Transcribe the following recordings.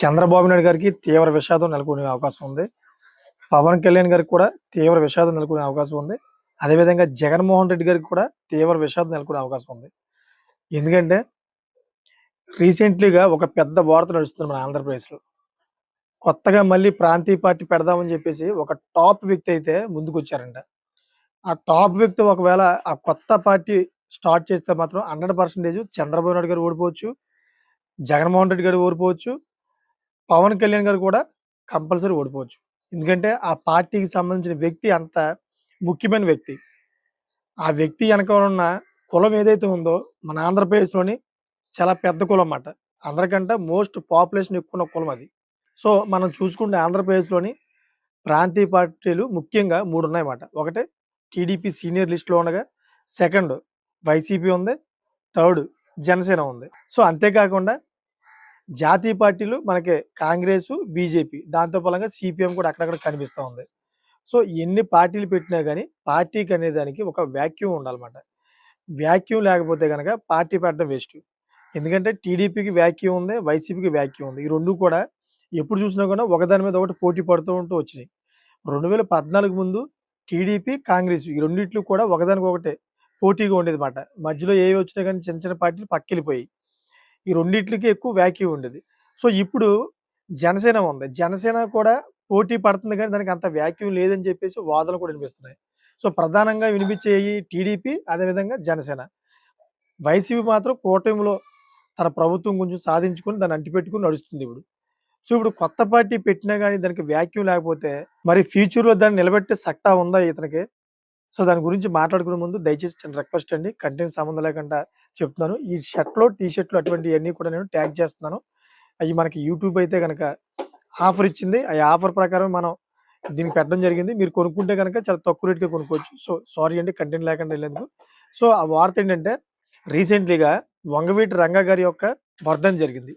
చంద్రబాబు నాయుడు గారికి తీవ్ర విషాదం నెలకొనే అవకాశం ఉంది. పవన్ కళ్యాణ్ గారికి కూడా తీవ్ర విషాదం నెలకొనే అవకాశం ఉంది. అదేవిధంగా జగన్మోహన్ రెడ్డి గారికి కూడా తీవ్ర విషాదం నెలకొనే అవకాశం ఉంది. ఎందుకంటే రీసెంట్లీగా ఒక పెద్ద వార్త నడుస్తుంది మన ఆంధ్రప్రదేశ్లో. కొత్తగా మళ్ళీ ప్రాంతీయ పార్టీ పెడదామని చెప్పేసి ఒక టాప్ వ్యక్తి అయితే ముందుకొచ్చారంట. ఆ టాప్ వ్యక్తి ఒకవేళ ఆ కొత్త పార్టీ స్టార్ట్ చేస్తే మాత్రం హండ్రెడ్ పర్సెంటేజ్ చంద్రబాబు నాయుడు గారు ఓడిపోవచ్చు. జగన్మోహన్ రెడ్డి గారు ఓడిపోవచ్చు. పవన్ కళ్యాణ్ గారు కూడా కంపల్సరీ ఓడిపోవచ్చు. ఎందుకంటే ఆ పార్టీకి సంబంధించిన వ్యక్తి అంత ముఖ్యమైన వ్యక్తి. ఆ వ్యక్తి వెనక ఉన్న కులం ఏదైతే ఉందో మన ఆంధ్రప్రదేశ్లోని చాలా పెద్ద కులం అన్నమాట. అందరికంటే మోస్ట్ పాపులేషన్ ఎక్కువ ఉన్న కులం అది. సో మనం చూసుకుంటే ఆంధ్రప్రదేశ్లోని ప్రాంతీయ పార్టీలు ముఖ్యంగా మూడు ఉన్నాయన్నమాట ఒకటి టీడీపీ సీనియర్ లిస్ట్లో ఉండగా సెకండ్ వైసీపీ ఉంది థర్డ్ జనసేన ఉంది. సో అంతేకాకుండా జాతీయ పార్టీలు మనకి కాంగ్రెస్ బీజేపీ దాంతో ఫలంగా సిపిఎం కూడా అక్కడక్కడ కనిపిస్తూ ఉంది. సో ఎన్ని పార్టీలు పెట్టినా కానీ పార్టీకి అనే దానికి ఒక వ్యాక్యూమ్ ఉండాలన్నమాట. వ్యాక్యూమ్ లేకపోతే కనుక పార్టీ పెట్టడం వేస్ట్. ఎందుకంటే టీడీపీకి వ్యాక్యూమ్ ఉంది వైసీపీకి వ్యాక్యూమ్ ఉంది. ఈ రెండు కూడా ఎప్పుడు చూసినా కూడా ఒకదాని మీద ఒకటి పోటీ పడుతూ ఉంటూ వచ్చినాయి. రెండు వేల పద్నాలుగు ముందు టీడీపీ కాంగ్రెస్ ఈ రెండిట్లు కూడా ఒకదానికి ఒకటే పోటీగా ఉండేది మాట మధ్యలో ఏవి వచ్చినా కానీ చిన్న చిన్న పార్టీలు పక్కెళ్ళిపోయాయి. ఈ రెండిట్లకి ఎక్కువ వ్యాక్యూ ఉండేది. సో ఇప్పుడు జనసేన ఉంది. జనసేన కూడా పోటీ పడుతుంది కానీ దానికి అంత వ్యాక్యూమ్ లేదని చెప్పేసి వాదనలు కూడా వినిపిస్తున్నాయి. సో ప్రధానంగా వినిపించేవి టీడీపీ అదేవిధంగా జనసేన. వైసీపీ మాత్రం కూటమిలో తన ప్రభుత్వం కొంచెం సాధించుకొని దాన్ని అంటిపెట్టుకుని నడుస్తుంది ఇప్పుడు. సో ఇప్పుడు కొత్త పార్టీ పెట్టినా కానీ దానికి వ్యాక్యూమ్ లేకపోతే మరి ఫ్యూచర్లో దాన్ని నిలబెట్టే సక్తా ఉందా ఇతనికి? సో దాని గురించి మాట్లాడుకునే ముందు దయచేసి చిన్న రిక్వెస్ట్ అండి. కంటెంట్ సంబంధం లేకుండా చెప్తున్నాను. ఈ షర్ట్లో టీ షర్ట్లు అటువంటివన్నీ కూడా నేను ట్యాగ్ చేస్తున్నాను. అవి మనకి యూట్యూబ్ అయితే కనుక ఆఫర్ ఇచ్చింది. ఆ ఆఫర్ ప్రకారం మనం దీనికి పెట్టడం జరిగింది. మీరు కొనుక్కుంటే కనుక చాలా తక్కువ రేట్గా కొనుక్కోవచ్చు. సో సారీ అండి కంటెంట్ లేకుండా వెళ్ళేందుకు. సో ఆ వార్త ఏంటంటే రీసెంట్లీగా వంగవీటి రంగా గారి యొక్క వర్ధన్ జరిగింది.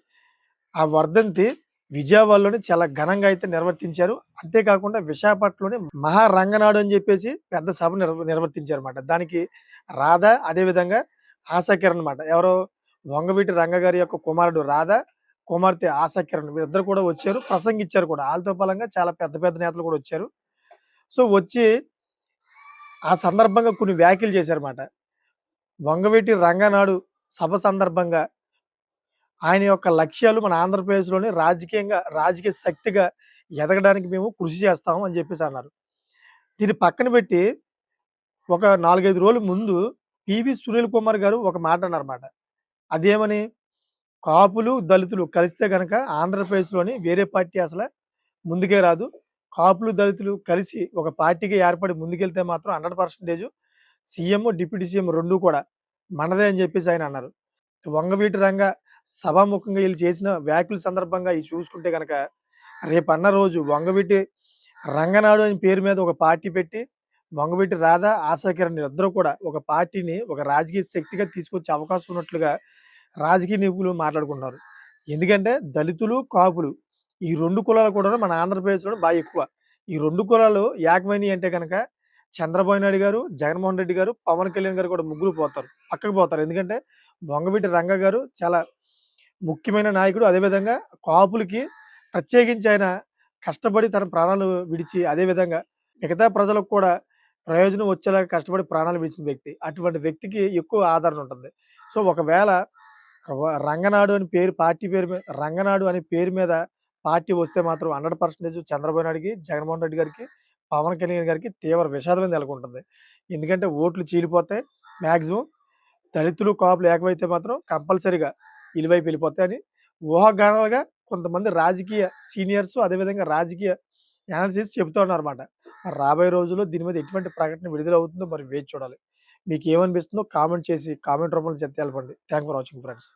ఆ వర్ధంతి విజయవాడలోని చాలా ఘనంగా అయితే నిర్వర్తించారు. అంతేకాకుండా విశాఖపట్నంలోని మహారంగనాడు అని చెప్పేసి పెద్ద సభ నిర్వ నిర్వర్తించారు అనమాట దానికి రాధా అదేవిధంగా ఆశాకిరణ్ అనమాట ఎవరో వంగవీటి రంగ గారి యొక్క కుమారుడు రాధా కుమార్తె ఆశాకిరణ్ వీరిద్దరు కూడా వచ్చారు. ప్రసంగించారు కూడా. వాళ్ళతో ఫలంగా చాలా పెద్ద పెద్ద నేతలు కూడా వచ్చారు. సో వచ్చి ఆ సందర్భంగా కొన్ని వ్యాఖ్యలు చేశారన్నమాట. వంగవీటి రంగనాడు సభ సందర్భంగా ఆయన యొక్క లక్ష్యాలు మన ఆంధ్రప్రదేశ్లోని రాజకీయంగా రాజకీయ శక్తిగా ఎదగడానికి మేము కృషి చేస్తాము అని చెప్పేసి అన్నారు. దీన్ని పక్కన పెట్టి ఒక నాలుగైదు రోజుల ముందు పివి సునీల్ కుమార్ గారు ఒక మాట అన్నారన్నమాట. అదేమని? కాపులు దళితులు కలిస్తే కనుక ఆంధ్రప్రదేశ్లోని వేరే పార్టీ అసలు ముందుకే రాదు. కాపులు దళితులు కలిసి ఒక పార్టీకి ఏర్పడి ముందుకెళ్తే మాత్రం hundred percentage CM deputy CM రెండు కూడా మనదే అని చెప్పేసి ఆయన అన్నారు. వంగవీటి రంగ సభాముఖంగా వీళ్ళు చేసిన వ్యాఖ్యల సందర్భంగా ఇవి చూసుకుంటే కనుక రేపన్న రోజు వంగవీటి రంగనాడు అని పేరు మీద ఒక పార్టీ పెట్టి వంగవీటి రాధా ఆశాకిరణ్ ఇద్దరు కూడా ఒక పార్టీని ఒక రాజకీయ శక్తిగా తీసుకొచ్చే అవకాశం ఉన్నట్లుగా రాజకీయ నిపుణులు మాట్లాడుకుంటున్నారు. ఎందుకంటే దళితులు కాపులు ఈ రెండు కులాలు కూడా మన ఆంధ్రప్రదేశ్లో బాగా ఎక్కువ. ఈ రెండు కులాలు ఏకమైనవి అంటే కనుక చంద్రబాబు నాయుడు గారు జగన్మోహన్ రెడ్డి గారు పవన్ కళ్యాణ్ గారు కూడా ముగ్గురు పోతారు పక్కకు పోతారు. ఎందుకంటే వంగవీటి రంగ గారు చాలా ముఖ్యమైన నాయకుడు అదేవిధంగా కాపులకి ప్రత్యేకించి ఆయన కష్టపడి తన ప్రాణాలు విడిచి అదేవిధంగా మిగతా ప్రజలకు కూడా ప్రయోజనం వచ్చేలాగా కష్టపడి ప్రాణాలు విడిచిన వ్యక్తి. అటువంటి వ్యక్తికి ఎక్కువ ఆదరణ ఉంటుంది. సో ఒకవేళ రంగనాడు అని పేరు పార్టీ పేరు మీద రంగనాడు అనే పేరు మీద పార్టీ వస్తే మాత్రం హండ్రెడ్ పర్సెంటేజ్ చంద్రబాబు నాయుడుకి జగన్మోహన్ రెడ్డి గారికి పవన్ కళ్యాణ్ గారికి తీవ్ర విషాదం నెలకొంటుంది. ఎందుకంటే ఓట్లు చీలిపోతాయి మ్యాక్సిమం దళితులు కాపులు ఏకమైతే మాత్రం కంపల్సరిగా ఇలువైపు వెళ్ళిపోతాయని ఊహాగానాలుగా కొంతమంది రాజకీయ సీనియర్స్ అదేవిధంగా రాజకీయ అనాలిసిస్ చెబుతూ ఉన్నారన్నమాట. రాబోయే రోజుల్లో దీని మీద ఎటువంటి ప్రకటన విడుదల అవుతుందో మరి వేచి చూడాలి. మీకు ఏమనిపిస్తుందో కామెంట్ చేసి కామెంట్ రూపంలో చెప్తే థ్యాంక్ ఫర్ వాచింగ్ ఫ్రెండ్స్